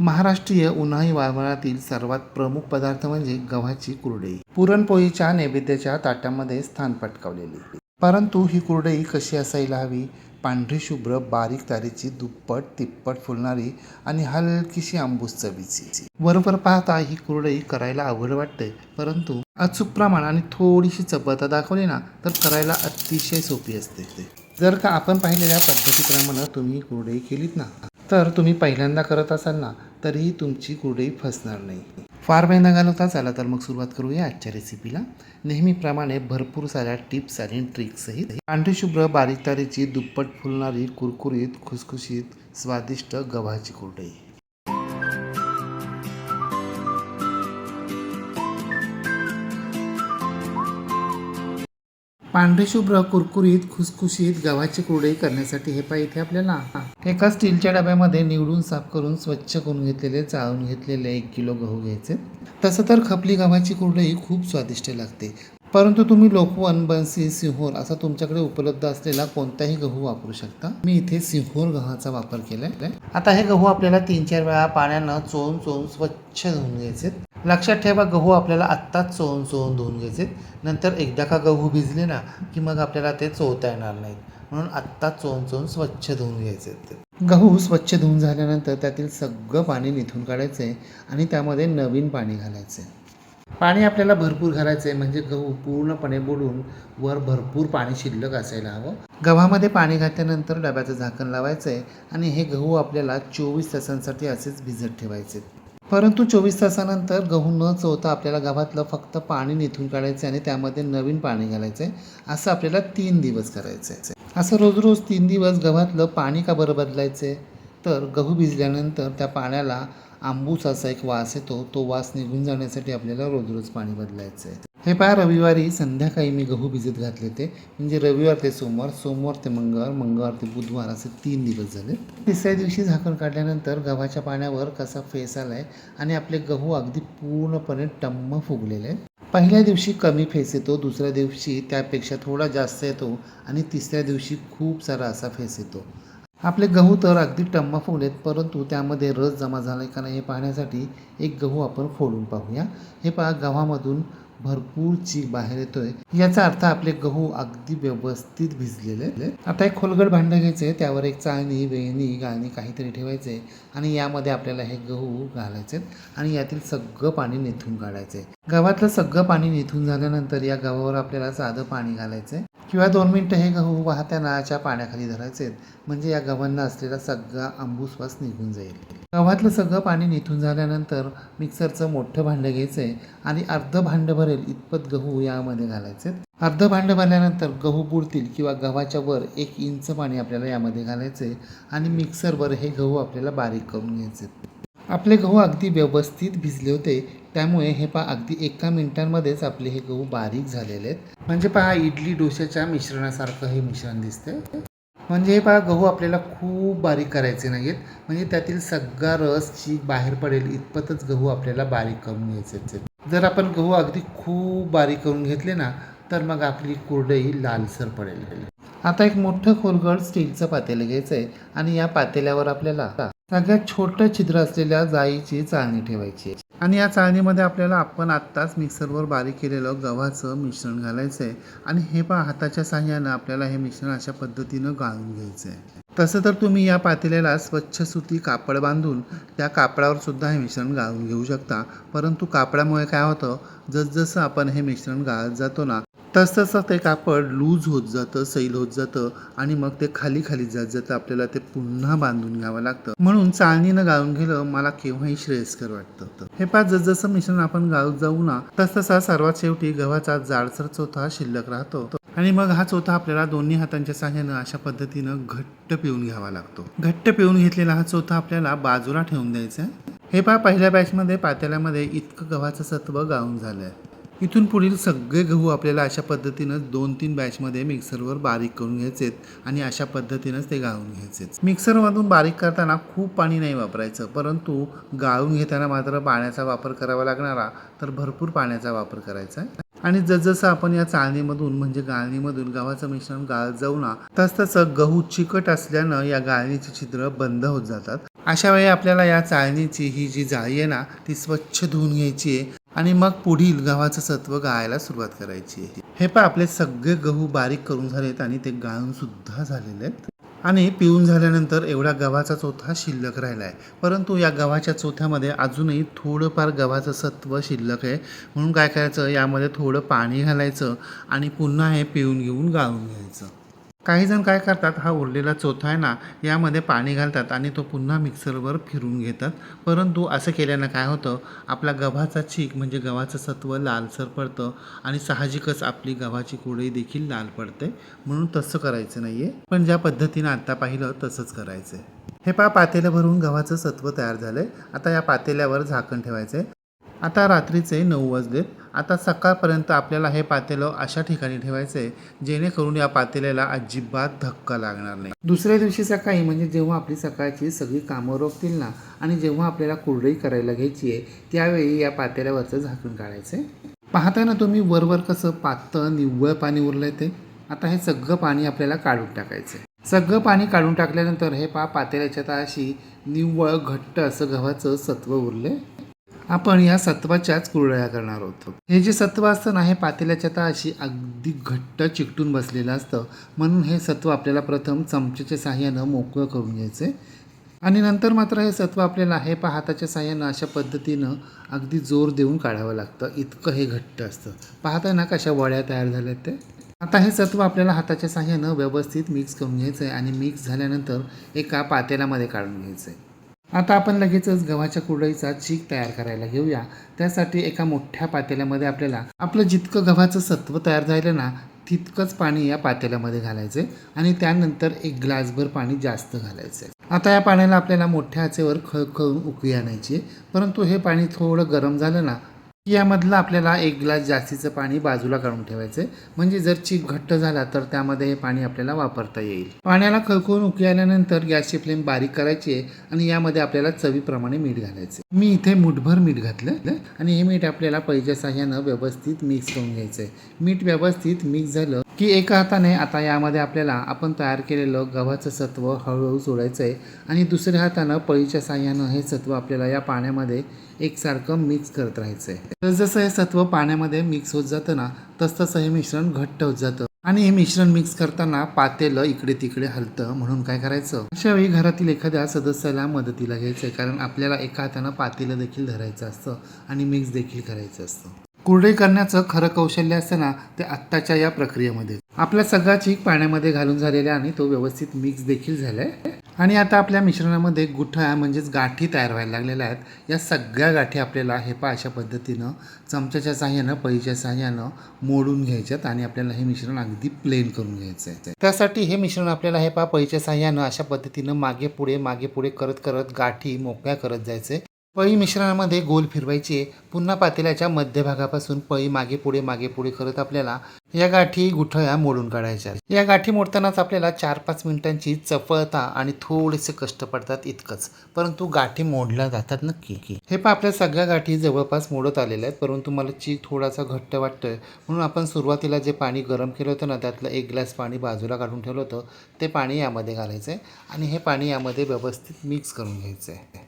महाराष्ट्रीय उन्हाळी वाळवणातील सर्वात प्रमुख पदार्थ म्हणजे गव्हाची कुरडई. पुरणपोळीच्या नैवेद्याच्या ताटामध्ये स्थान पटकावलेली. परंतु ही कुरडई कशी असायला हवी? पांढरी शुभ्र बारीक तारीची दुप्पट तिप्पट फुलणारी आणि हलकीशी आंबूस चवीची. वरवर पाहता ही कुरडई करायला अवघड वाटते. परंतु अचूक प्रमाण आणि थोडीशी चपळता दाखवली ना तर करायला अतिशय सोपी असते जर का आपण पाहिलेल्या पद्धतीप्रमाणे तुम्ही कुरडई केलीत ना तर तुम्ही पहिल्यांदा करत असाल ना तरीही तुमची कुरडई फसणार नाही. फार वेळ न घालवता चला तर मग सुरुवात करूया आजच्या रेसिपीला नेहमीप्रमाणे भरपूर साऱ्या टिप्स आणि ट्रिक्सही पांढरी शुभ्र बारीक तारीची दुप्पट फुलणारी कुरकुरीत खुसखुशीत स्वादिष्ट गव्हाची कुरडई. पांढरेशुभ्र कुरकुरीत खुसखुशीत गव्हाची कुरडई करण्यासाठी हे पाहिजे इथे आपल्याला. एका स्टीलच्या डब्यामध्ये निवडून साफ करून स्वच्छ करून घेतलेले चाळून घेतलेले एक किलो गहू घ्यायचे. तसं तर खपली गव्हाची कुरडई खूप स्वादिष्ट लागते. परंतु तुम्ही लोकवन बन्सी सिंहोर असा तुमच्याकडे उपलब्ध असलेला कोणताही गहू वापरू शकता. मी इथे सिंहोर गव्हाचा वापर केलाय. आता हे गहू आपल्याला तीन चार वेळा पाण्यानं चोळून चोळून स्वच्छ धुवून घ्यायचे लक्षात ठेवा गहू आपल्याला आत्ताच चोळून चोळून धुवून घ्यायचे. नंतर एकदा का गहू भिजले ना की मग आपल्याला ते चोळता येणार नाहीत. म्हणून आत्ताच चोळून चोळून स्वच्छ धुवून घ्यायचे ते. गहू स्वच्छ धुवून झाल्यानंतर त्यातील सगळं पाणी निथून काढायचे आणि त्यामध्ये नवीन पाणी घालायचे. पाणी आपल्याला भरपूर घालायचं आहे म्हणजे गहू पूर्णपणे बुडून वर भरपूर पाणी शिल्लक असायला हवं. गव्हामध्ये पाणी घातल्यानंतर डब्याचं झाकण लावायचं आहे आणि हे गहू आपल्याला चोवीस तासांसाठी असेच भिजत ठेवायचे. परंतु चोवीस तासानंतर गहू न चवता आपल्याला गव्हातलं फक्त पाणी निथून काढायचं आणि त्यामध्ये नवीन पाणी घालायचं आहे असं आपल्याला तीन दिवस करायचं आहे असं रोज रोज तीन दिवस गव्हातलं पाणी का बरं बदलायचं आहे तर गहू भिजल्यानंतर त्या पाण्याला आंबूस असा एक वास येतो. तो वास निघून जाण्यासाठी आपल्याला रोज रोज पाणी बदलायचं आहे हे पहा रविवारी संध्याकाळी मी गहू भिजत घातले ते. म्हणजे रविवार ते सोमवार सोमवार ते मंगळवार मंगळवार ते बुधवार असे तीन दिवस झाले. तिसऱ्या दिवशी झाकण काढल्यानंतर गव्हाच्या पाण्यावर कसा फेस आलाय आणि आपले गहू अगदी पूर्णपणे टम्म फुगलेले आहे पहिल्या दिवशी कमी फेस येतो दुसऱ्या दिवशी त्यापेक्षा थोडा जास्त येतो आणि तिसऱ्या दिवशी खूप सारा असा फेस येतो. आपले गहू तर अगदी टम्मा फुगलेत परंतु त्यामध्ये रस जमा झाला आहे का नाही हे पाहण्यासाठी एक गहू आपण फोडून पाहूया. हे पहा गव्हामधून भरपूर चीक बाहेर येतोय. याचा अर्थ आपले गहू अगदी व्यवस्थित भिजलेले आहेत. आता एक खोलगड भांडं आहे. त्यावर एक चाळणी वेळणी गाळणी काहीतरी ठेवायचे आणि यामध्ये आपल्याला हे गहू घालायचे आणि यातील सगळं पाणी निथून काढायचे गव्हातलं सगळं पाणी निथून झाल्यानंतर या गव्हावर आपल्याला साधं पाणी घालायचं किंवा दोन मिनटं हे गहू वाहत्या नळाच्या पाण्याखाली धरायचे म्हणजे या गव्हांना असलेला सगळा आंबूस वास निघून जाईल. गव्हातलं सगळं पाणी निथून झाल्यानंतर मिक्सरचं मोठं भांडं घ्यायचं आहे आणि अर्ध भांडं भरेल इतपत गहू यामध्ये घालायचे. अर्ध भांडं भरल्यानंतर गहू बुडतील किंवा गव्हाच्या वर एक इंच पाणी आपल्याला यामध्ये घालायचं आहे आणि मिक्सरवर हे गहू आपल्याला बारीक करून घ्यायचे. आपले गहू अगदी व्यवस्थित भिजले होते. त्यामुळे हे पहा अगदी एका मिनिटांमध्येच आपले हे गहू बारीक झालेले आहेत. म्हणजे पहा इडली डोश्याच्या मिश्रणासारखं हे मिश्रण दिसते म्हणजे हे पहा गहू आपल्याला खूप बारीक करायचे नाहीत म्हणजे त्यातील सगळा रस चीक बाहेर पडेल इतपतच गहू आपल्याला बारीक करून घ्यायचे आहेत. जर आपण गहू अगदी खूप बारीक करून घेतले ना तर मग आपली कुरडई लालसर पडेल. आता एक मोठं खोलगड स्टीलचं पातेलं घ्यायचं आहे आणि या पातेल्यावर आपल्याला सगळ्यात छोटं छिद्र असलेल्या जाळीची चाळणी ठेवायची. आणि या चाळणीमध्ये आपल्याला आपण आत्ताच मिक्सरवर बारीक केलेलं गव्हाचं मिश्रण घालायचं आहे आणि हे पहा हाताच्या साह्यानं आपल्याला हे मिश्रण अशा पद्धतीनं गाळून घ्यायचं आहे तसं तर तुम्ही या पातेल्याला स्वच्छ सुती कापड बांधून त्या कापडावर सुद्धा हे मिश्रण गाळून घेऊ शकता. परंतु कापडामुळे काय होतं जसजसं आपण हे मिश्रण गाळत जातो ना तसतसं ते कापड लूज होत जातं सैल होत जातं आणि मग ते खाली खाली जात जातं आपल्याला ते पुन्हा बांधून घ्यावं लागतं. म्हणून चाळणीनं गाळून गेलं मला केव्हाही श्रेयस्कर वाटतं हे पाच जसजसं मिश्रण आपण गाळत जाऊ ना तसतसा सर्वात शेवटी गव्हाचा जाडसर चोथा शिल्लक राहतो. आणि मग हा चोथा आपल्याला दोन्ही हातांच्या साह्यानं अशा पद्धतीनं घट्ट पिळून घ्यावा लागतो. घट्ट पिळून घेतलेला हा चोथा आपल्याला बाजूला ठेवून द्यायचा आहे. हे पहा पहिल्या बॅचमध्ये पातेल्यामध्ये इतकं गव्हाचं सत्व गाळून झालं आहे इथून पुढील सगळे गहू आपल्याला अशा पद्धतीनं दोन तीन बॅचमध्ये मिक्सरवर बारीक करून घ्यायचेत आणि अशा पद्धतीनंच ते गाळून घ्यायचेत. मिक्सरमधून बारीक करताना खूप पाणी नाही वापरायचं परंतु गाळून घेताना मात्र पाण्याचा वापर करावा लागणारा तर भरपूर पाण्याचा वापर करायचा आहे. आणि जसजसं आपण या चाळणीमधून म्हणजे गाळणीमधून गव्हाचं मिश्रण गाळत जाऊ ना तस तसं गहू चिकट असल्यानं या गाळणीची छिद्र बंद होत जातात. अशा वेळी आपल्याला या चाळणीची ही जी जाळी आहे ना ती स्वच्छ धुवून घ्यायची आहे आणि मग पुढील गव्हाचं सत्व गाळायला सुरुवात करायची आहे. हे पण आपले सगळे गहू बारीक करून झालेत आणि ते गाळून सुद्धा झालेले आहेत. आणि पिऊन झाल्यानंतर एवढा गव्हाचा चोथा शिल्लक राहिला आहे परंतु या गव्हाच्या चोथ्यामध्ये अजूनही थोडंफार गव्हाचं सत्व शिल्लक आहे. म्हणून काय करायचं? यामध्ये थोडं पाणी घालायचं आणि पुन्हा हे पिऊन घेऊन गाळून घ्यायचं. काही जण काय करतात हा उरलेला चोथा आहे ना यामध्ये पाणी घालतात आणि तो पुन्हा मिक्सरवर फिरून घेतात. परंतु असं केल्यानं काय होतं आपला गव्हाचा चीक म्हणजे गव्हाचं सत्व लालसर पडतं आणि साहजिकच आपली गव्हाची कुडई देखील लाल पडते. म्हणून तसं करायचं नाही आहे पण ज्या पद्धतीनं आत्ता पाहिलं तसंच करायचं आहे हे पा पातेलं भरून गव्हाचं सत्व तयार झालं आहे आता या पातेल्यावर झाकण ठेवायचं आहे आता रात्रीचे नऊ वाजलेत. आता सकाळपर्यंत आपल्याला हे पातेलं अशा ठिकाणी ठेवायचं आहे जेणेकरून या पातेल्याला अजिबात धक्का लागणार नाही. दुसऱ्या दिवशी सकाळी म्हणजे जेव्हा आपली सकाळची सगळी कामं रोखतील ना आणि जेव्हा आपल्याला कुरडई करायला घ्यायची आहे त्यावेळी या पातेल्यावरचं झाकण काढायचं आहे पाहताय ना तुम्ही वरवर कसं पातळ निव्वळ पाणी उरलंय ते? आता हे सगळं पाणी आपल्याला काढून टाकायचं आहे सगळं पाणी काढून टाकल्यानंतर हे पा पातेल्याच्या तळाशी निव्वळ घट्ट असं गव्हाचं सत्व उरले आपण या सत्वाच्याच कुरळ्या करणार आहोत हे जे सत्व असतं ना हे पातेल्याच्या तळाशी अगदी घट्ट चिकटून बसलेलं असतं. म्हणून हे सत्व आपल्याला प्रथम चमच्याच्या साह्यानं मोकळं करून घ्यायचं. आहे आणि नंतर मात्र हे सत्व आपल्याला हे पा हाताच्या साह्यानं अशा पद्धतीनं अगदी जोर देऊन काढावं लागतं. इतकं हे घट्ट असतं. पाहताय ना कशा वड्या तयार झाल्या ते? आता हे सत्व आपल्याला हाताच्या साह्यानं व्यवस्थित मिक्स करून घ्यायचं आहे आणि मिक्स झाल्यानंतर एका पातेल्यामध्ये काढून घ्यायचं आहे आता आपण लगेचच गव्हाच्या कुरडईचा चीक तयार करायला घेऊया. त्यासाठी एका मोठ्या पातेल्यामध्ये आपल्याला आपलं जितकं गव्हाचं सत्व तयार झालं ना तितकंच पाणी या पातेल्यामध्ये घालायचं आणि त्यानंतर एक ग्लासभर पाणी जास्त घालायचं आहे आता या पाण्याला आपल्याला मोठ्या आचेवर खळखळून उकळी आणायची परंतु हे पाणी थोडं गरम झालं ना यामधलं आपल्याला एक ग्लास जास्तीचं पाणी बाजूला काढून ठेवायचं आहे म्हणजे जर चीक घट्ट झाला तर त्यामध्ये हे पाणी आपल्याला वापरता येईल. पाण्याला खळखळून उकळी आल्यानंतर गॅसची फ्लेम बारीक करायची आहे आणि यामध्ये आपल्याला चवीप्रमाणे मीठ घालायचं मी इथे मुठभर मीठ घातलं आणि हे मीठ आपल्याला पैच्या साह्यानं व्यवस्थित मिक्स करून घ्यायचं आहे मीठ व्यवस्थित मिक्स झालं की एका हाताने आता यामध्ये आपल्याला आपण तयार केलेलं गव्हाचं सत्व हळूहळू सोडायचं आहे आणि दुसऱ्या हातानं पळीच्या साह्यानं हे सत्व आपल्याला या पाण्यामध्ये एकसारखं मिक्स करत राहायचं आहे जसं हे सत्व पाण्यामध्ये मिक्स होत जातं ना तसतसं हे मिश्रण घट्ट होत जातं. आणि हे मिश्रण मिक्स करताना पातेलं इकडे तिकडे हलतं म्हणून काय करायचं? अशा वेळी घरातील एखाद्या सदस्याला मदतीला घ्यायचं आहे कारण आपल्याला एका हातानं पातेलं देखील धरायचं असतं आणि मिक्स देखील करायचं असतं. कुरडई करण्याचं खरं कौशल्य असतं ना ते आत्ताच्या या प्रक्रियेमध्ये. आपला सगळा चीक पाण्यामध्ये घालून झालेला आहे आणि तो व्यवस्थित मिक्स देखील झालाय. आणि आता आपल्या मिश्रणामध्ये गुठळ्या म्हणजेच गाठी तयार व्हायला लागलेल्या आहेत. या सगळ्या गाठी आपल्याला हे पा अशा पद्धतीनं चमच्याच्या साह्यानं पळीच्या साह्यानं मोडून घ्यायच्यात आणि आपल्याला हे मिश्रण अगदी प्लेन करून घ्यायचं आहे त्यासाठी हे मिश्रण आपल्याला हे पा पळीच्या साह्यानं अशा पद्धतीनं मागे पुढे मागे पुढे करत करत गाठी मोकळ्या करत जायचे पळी मिश्रणामध्ये गोल फिरवायचे. पुन्हा पातेल्याच्या मध्यभागापासून पळी मागे पुढे मागे पुढे करत आपल्याला या गाठी गुठळ्या मोडून काढायच्या. या गाठी मोडतानाच आपल्याला चार पाच मिनिटांची चपळता आणि थोडेसे कष्ट पडतात इतकंच. परंतु गाठी मोडल्या जातात नक्की हे पण आपल्या सगळ्या गाठी जवळपास मोडत आलेल्या आहेत. परंतु मला चीक थोडासा घट्ट वाटतोय. म्हणून आपण सुरुवातीला जे पाणी गरम केलं होतं ना त्यातलं एक ग्लास पाणी बाजूला काढून ठेवलं होतं. ते पाणी यामध्ये घालायचं आहे आणि हे पाणी यामध्ये व्यवस्थित मिक्स करून घ्यायचं आहे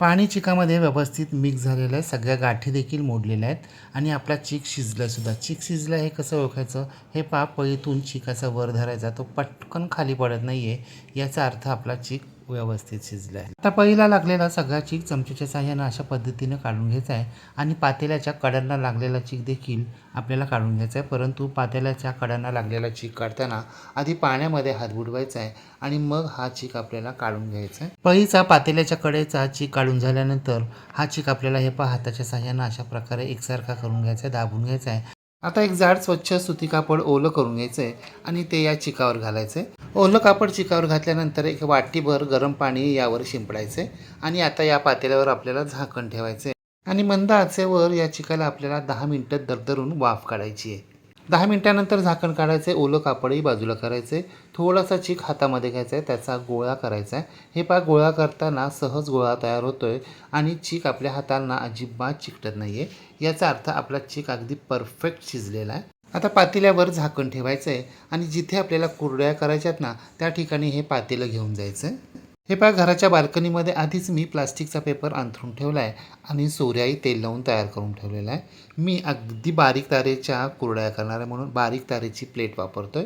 पाणी चिकामध्ये व्यवस्थित मिक्स झालेलं आहे. सगळ्या गाठी देखील मोडलेल्या आहेत. आणि आपला चीक शिजलंसुद्धा चीक शिजला हे कसं ओळखायचं? हे पा पळीतून चिकाचा वर धरायचा. तो पटकन खाली पडत नाही आहे याचा अर्थ आपला चीक व्यवस्थित शिजलं आहे आता पळीला लागलेला सगळा चीक चमच्याच्या साह्यानं अशा पद्धतीनं काढून घ्यायचा आहे आणि पातेल्याच्या कड्यांना लागलेला चीक देखील आपल्याला काढून घ्यायचा आहे. परंतु पातेल्याच्या कड्यांना लागलेला चीक काढताना आधी पाण्यामध्ये हात बुडवायचा आहे आणि मग हा चीक आपल्याला काढून घ्यायचा आहे. पळीचा पातेल्याच्या कडेचा चीक काढून झाल्यानंतर हा चीक आपल्याला हे पहा हाताच्या साह्यानं अशा प्रकारे एकसारखा करून घ्यायचा आहे दाबून घ्यायचा आहे. आता एक जाड स्वच्छ सुती कापड ओलं करून घ्यायचं आहे आणि ते या चिकावर घालायचं आहे ओलं कापड चिकावर घातल्यानंतर एक वाटीभर गरम पाणी यावर शिंपडायचं आणि आता या पातेल्यावर आपल्याला झाकण ठेवायचं आहे आणि मंद आचेवर या चिकाला आपल्याला दहा मिनटं दरदरून वाफ काढायची आहे दहा मिनटानंतर झाकण काढायचे ओलं कापडही बाजूला करायचे थोडासा चीक हातामध्ये घ्यायचा आहे त्याचा गोळा करायचा आहे हे पा गोळा करताना सहज गोळा तयार होतो आहे आणि चीक आपल्या हातांना अजिबात चिकटत नाही आहे याचा अर्थ आपला चीक अगदी परफेक्ट शिजलेला आहे. आता पातेल्यावर झाकण ठेवायचं आहे आणि जिथे आपल्याला कुरड्या करायच्यात ना त्या ठिकाणी हे पातेलं घेऊन जायचं आहे हे पहा घराच्या बाल्कनीमध्ये आधीच मी प्लास्टिकचा पेपर अंथरून ठेवला आहे आणि सोऱ्याही तेल लावून तयार करून ठेवलेला आहे. मी अगदी बारीक तारेच्या कुरड्या करणार आहे म्हणून बारीक तारेची प्लेट वापरतोय.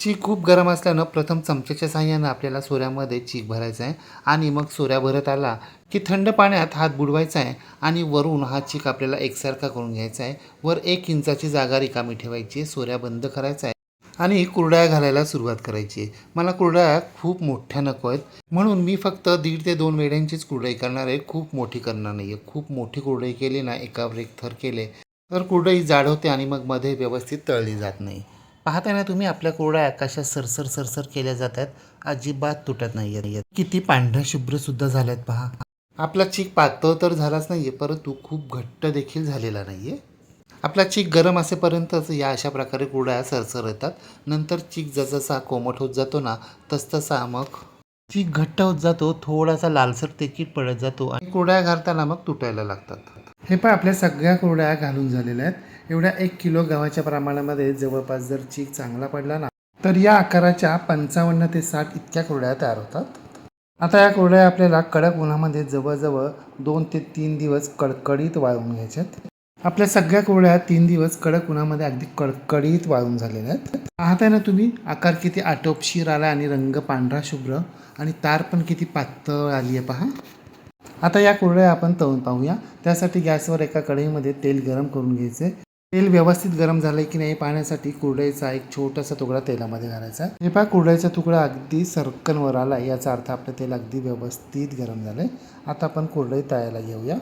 चीक खूप गरम असल्यानं प्रथम चमच्याच्या साह्यानं आपल्याला सोऱ्यामध्ये चीक भरायचा आहे आणि मग सोऱ्या भरत आला की थंड पाण्यात हात बुडवायचा आहे आणि वरून हा चीक आपल्याला एकसारखा करून घ्यायचा आहे. वर एक इंचाची जागा रिकामी ठेवायची आहे सोऱ्या बंद करायचा आहे. आणि कुरड्या घालायला सुरुवात करायची. आहे मला कुरड्या खूप मोठ्या नको आहेत. म्हणून मी फक्त दीड ते दोन वेड्यांचीच कुरडई करणार आहे. खूप मोठी करणार नाही आहे खूप मोठी कुरडई केली ना एकावर एक थर केले तर कुरडई जाड होते आणि मग मध्ये व्यवस्थित तळली जात नाही. पाहताय ना तुम्ही आपल्या कुरड्या कशा सरसर सरसर केल्या जातात अजिबात तुटत नाही आहेत किती पांढऱ्या शुभ्रसुद्धा झाल्यात पहा. आपला चीक पातळ तर झालाच नाही आहे परंतु खूप घट्ट देखील झालेला नाही आहे आपला चीक गरम असेपर्यंतच या अशा प्रकारे कुरड्या सरसर येतात. नंतर चीक जसजसा कोमट होत जातो ना तसतसा मग चीक घट्ट होत जातो थोडासा लालसर तेकीत पडत जातो आणि कुरड्या घालताना मग तुटायला लागतात. हे पण आपल्या सगळ्या कुरड्या घालून झालेल्या आहेत. एवढ्या एक किलो गव्हाच्या प्रमाणामध्ये जवळपास जर चीक चांगला पडला ना तर या आकाराच्या पंचावन्न ते साठ इतक्या कुरड्या तयार होतात. आता या कुरड्या आपल्याला कडक उन्हामध्ये जवळजवळ दोन ते तीन दिवस कडकडीत वाळवून घ्यायच्यात आपल्या सगळ्या कुरड्या तीन दिवस कडक उन्हामध्ये अगदी कडकडीत वाळून झालेल्या आहेत. पाहताय ना तुम्ही आकार किती आटोपशीर आला आणि रंग पांढरा शुभ्र आणि तार पण किती पातळ आली आहे पहा. आता या कुरड्या आपण तळून पाहूया. त्यासाठी गॅसवर एका कढईमध्ये तेल गरम करून घ्यायचे तेल व्यवस्थित गरम झालंय की नाही पाहण्यासाठी कुरडईचा एक छोटासा तुकडा तेलामध्ये घालायचा. हे पहा कुरडईचा तुकडा अगदी सरकन वर आला याचा अर्थ आपलं तेल अगदी व्यवस्थित गरम झालंय. आता आपण कुरडई तळायला घेऊया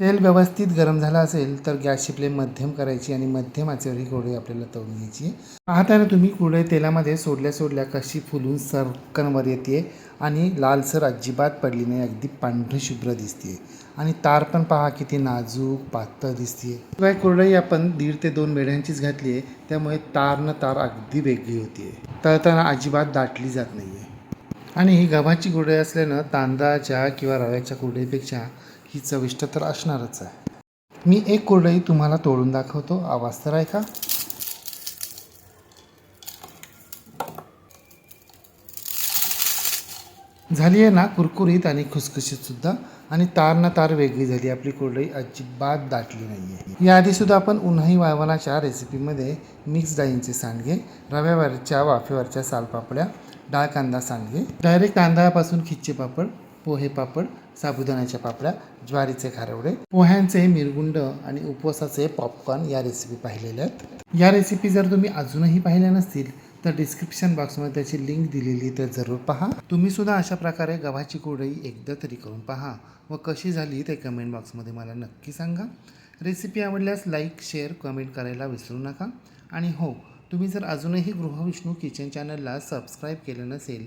तेल व्यवस्थित गरम झालं असेल तर गॅसची फ्लेम मध्यम करायची आणि मध्यम आचेवर ही कुरडई आपल्याला तळून घ्यायची. पाहताना तुम्ही कुरडई तेलामध्ये सोडल्या सोडल्या कशी फुलून सरकनवर येते आणि लालसर अजिबात पडली नाही अगदी पांढरी शुभ्र दिसते आणि तार पण पहा किती नाजूक पातळ दिसते शिवाय कुरडई आपण दीड ते दोन मेढ्यांचीच घातली आहे त्यामुळे तार न तार अगदी वेगळी होती तळताना अजिबात दाटली जात नाही आहे आणि ही गव्हाची कुरडई असल्यानं तांदळाच्या किंवा रव्याच्या कुरडईपेक्षा ही चविष्ट तर असणारच आहे. मी एक कुरडई तुम्हाला तोडून दाखवतो. आवाज तर ऐका. झाली आहे ना कुरकुरीत आणि खुसखुशीतसुद्धा आणि तार ना तार वेगळी झाली. आपली कुरडई अजिबात दाटली नाही आहे याआधीसुद्धा आपण उन्हाळी वाळवणाच्या रेसिपीमध्ये मिक्स डाळींचे सांडगे रव्यावरच्या वाफेवरच्या सालपापड्या डाळ कांदा सांडगे डायरेक्ट तांदळापासून खिच्चे पापड पोहे पापड साबुदाण्याच्या पापड्या ज्वारीचे खारवडे पोह्यांचे मिरगुंड आणि उपवासाचे पॉपकॉर्न या रेसिपी पाहिलेल्या आहेत. या रेसिपी जर तुम्ही अजूनही पाहिल्या नसतील तर डिस्क्रिप्शन बॉक्समध्ये त्याची लिंक दिलेली तर जरूर पहा. तुम्ही सुद्धा अशा प्रकारे गव्हाची कुरडई एकदा तरी करून पहा व कशी झाली ते कमेंट बॉक्समध्ये मला नक्की सांगा. रेसिपी आवडल्यास लाईक शेअर कमेंट करायला विसरू नका. आणि हो तुम्ही जर अजूनही गृहविष्णू किचन चॅनलला सबस्क्राईब केलं नसेल